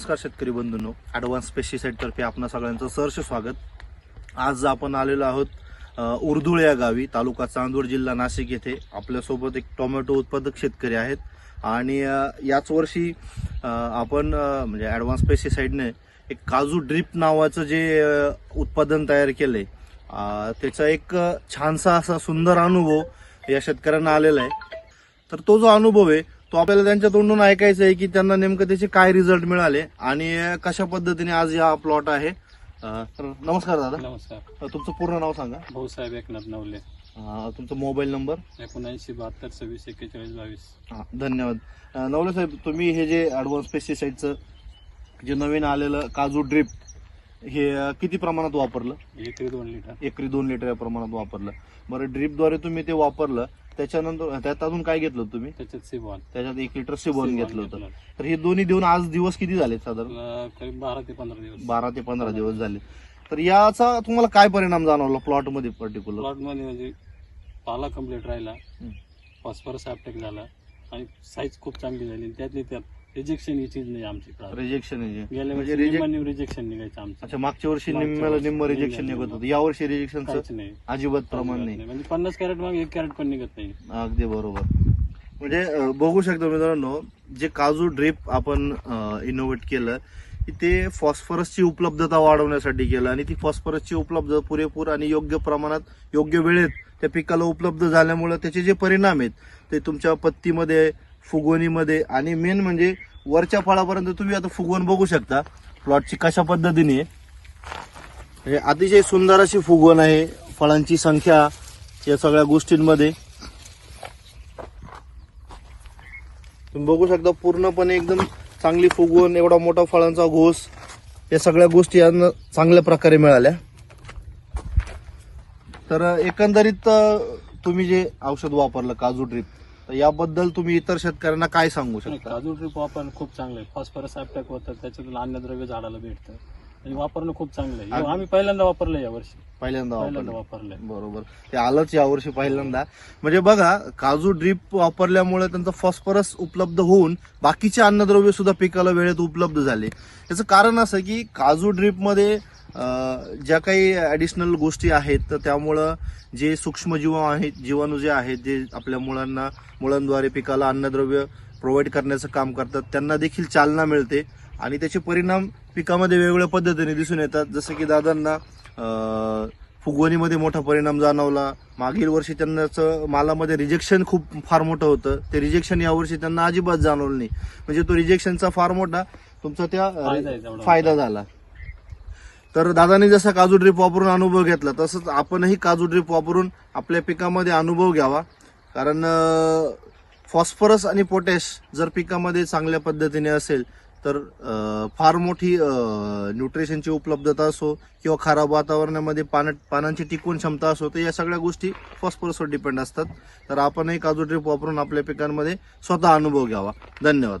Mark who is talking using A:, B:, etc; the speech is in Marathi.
A: नमस्कार शेतकरी बंधूंनो. ॲडव्हान्स पेस्टिसाईडतर्फे आपण सगळ्यांचं सहर्ष स्वागत. आज आपण आलेलो आहोत उर्दुळ या गावी तालुका चांदूर जिल्हा नाशिक येथे. आपल्यासोबत एक टोमॅटो उत्पादक शेतकरी आहेत. आणि याच वर्षी आपण म्हणजे ॲडव्हान्स पेस्टिसाईडने एक काजू ड्रिप नावाचं जे उत्पादन तयार केलंय आहे त्याचा एक छानसा असा सुंदर अनुभव या शेतकऱ्यांना आलेला आहे. तर तो जो अनुभव आहे तो आपल्याला त्यांच्या तोंडून ऐकायचा आहे की त्यांना नेमकं त्याचे काय रिझल्ट मिळाले आणि कशा पद्धतीने आज हा प्लॉट आहे. अं, तर नमस्कार दादा.
B: नमस्कार.
A: तुमचं पूर्ण नाव सांगा.
B: भाऊसाहेब एकनाथ नवले.
A: अं, तुमचा मोबाईल नंबर
B: एकोणऐंशी बहात्तर सव्वीस एक्केचाळीस बावीस.
A: हा, धन्यवाद. अं, नवले साहेब तुम्ही हे जे ॲडव्हान्स पेस्टिसाईडचं जे नवीन आलेलं काजू ड्रिप हे अं, किती प्रमाणात वापरलं?
B: एकरी दोन लिटर.
A: एकरी दोन लिटर या प्रमाणात वापरलं. बरं ड्रिपद्वारे तुम्ही ते वापरलं त्याच्यानंतर त्यात अजून काय घेतलं तुम्ही?
B: त्याच्यात सिबॉन.
A: त्याच्यात एक लिटर सिबॉन घेतलं होतं. तर हे दोन्ही देऊन आज दिवस किती झाले साधारण?
B: करीब बारा ते पंधरा दिवस.
A: बारा ते पंधरा दिवस झाले. तर याचा तुम्हाला काय परिणाम जाणवला प्लॉटमध्ये पर्टिक्युलर
B: प्लॉटमध्ये म्हणजे पाला कंप्लीट राहिला
A: हम्म.
B: फॉस्फरस अपटेक झाला आणि साईज खूप चांगली झाली. आणि त्यातली त्यात रिजेक्शन चीज नाही आमची
A: रिजेक्शन
B: गेल्या
A: म्हणजे
B: रिजेक्शन निघायचं आमचं.
A: अच्छा मागच्या वर्षी निम्म्याला निम्म रिजेक्शन निघत. होतं. यावर्षी रिजेक्शनचं
B: काहीच नाही.
A: अजिबात प्रमाण नाही.
B: म्हणजे पन्नास कॅरेट मागे एक कॅरेट पण निघत नाही.
A: अगदी बरोबर. म्हणजे बघू शकतो मित्रांनो जे काजू ड्रिप आपण इनोव्हेट केलं की ते फॉस्फरसची उपलब्धता वाढवण्यासाठी केलं आणि ती फॉस्फरसची उपलब्धता पुरेपूर आणि योग्य प्रमाणात योग्य वेळेत त्या पिकाला उपलब्ध झाल्यामुळे त्याचे जे परिणाम आहेत ते तुमच्या पत्तीमध्ये फुगवणीमध्ये. आणि मेन म्हणजे वरच्या फळापर्यंत तुम्ही आता फुगवण बघू शकता. प्लॉटची कशा पद्धतीने आहे. अतिशय सुंदर अशी फुगवण आहे. फळांची संख्या या सगळ्या गोष्टींमध्ये. तुम्ही बघू शकता पूर्णपणे एकदम चांगली फुगवण एवढा मोठा फळांचा घोस या सगळ्या गोष्टी यांना चांगल्या प्रकारे मिळाल्या. तर एकंदरीत तुम्ही जे औषध वापरलं काजू ड्रिप तर याबद्दल तुम्ही इतर शेतकऱ्यांना काय सांगू शकता?
B: काजू ड्रिप वापरणं खूप चांगलं आहे फॉस्फरस अपटेक होतं त्याच्यातून अन्नद्रव्य झाडाला भेटतं. आणि वापरणं खूप चांगलं आहे. आम्ही पहिल्यांदा वापरलं या वर्षी.
A: पहिल्यांदा
B: पहिल्यांदा
A: वापरलं.
B: वापरलंय
A: बरोबर. ते आलंच यावर्षी पहिल्यांदा. म्हणजे बघा काजू ड्रीप वापरल्यामुळे त्यांचं फॉस्फरस उपलब्ध होऊन बाकीचे अन्नद्रव्य सुद्धा पिकाला वेळेत उपलब्ध झाले. याचं कारण असं की काजू ड्रीपमध्ये ज्या काही ऍडिशनल गोष्टी आहेत तर त्यामुळं जे सूक्ष्मजीव आहेत जीवाणू जे आहेत जे आपल्या मुलांना मुलांद्वारे पिकाला अन्नद्रव्य प्रोव्हाइड करण्याचं काम करतात त्यांना देखील चालना मिळते. आणि त्याचे परिणाम पिकामध्ये वेगवेगळ्या पद्धतीने दिसून येतात. जसं की दादांना फुगवणीमध्ये मोठा परिणाम जाणवला. मागील वर्षी त्यांनाच मालामध्ये रिजेक्शन खूप फार मोठं होतं. ते रिजेक्शन यावर्षी त्यांना अजिबात जाणवलं नाही. म्हणजे तो रिजेक्शनचा फार मोठा तुमचा त्या.
B: फायदा
A: झाला. तर दादाने जसा काजू ड्रिप वापरून अनुभव घेतला तसंच आपणही काजू ड्रिप वापरून आपल्या पिकामध्ये अनुभव घ्यावा. कारण फॉस्फरस आणि पोटॅश जर पिकामध्ये चांगल्या पद्धतीने असेल तर फार मोठी न्यूट्रिशनची उपलब्धता असो किंवा खराब वातावरणामध्ये पान पानांची टिकवून क्षमता असो तर या सगळ्या गोष्टी फॉस्फरसवर डिपेंड असतात. तर आपणही काजू ड्रिप वापरून आपल्या पिकांमध्ये स्वतः अनुभव घ्यावा. धन्यवाद.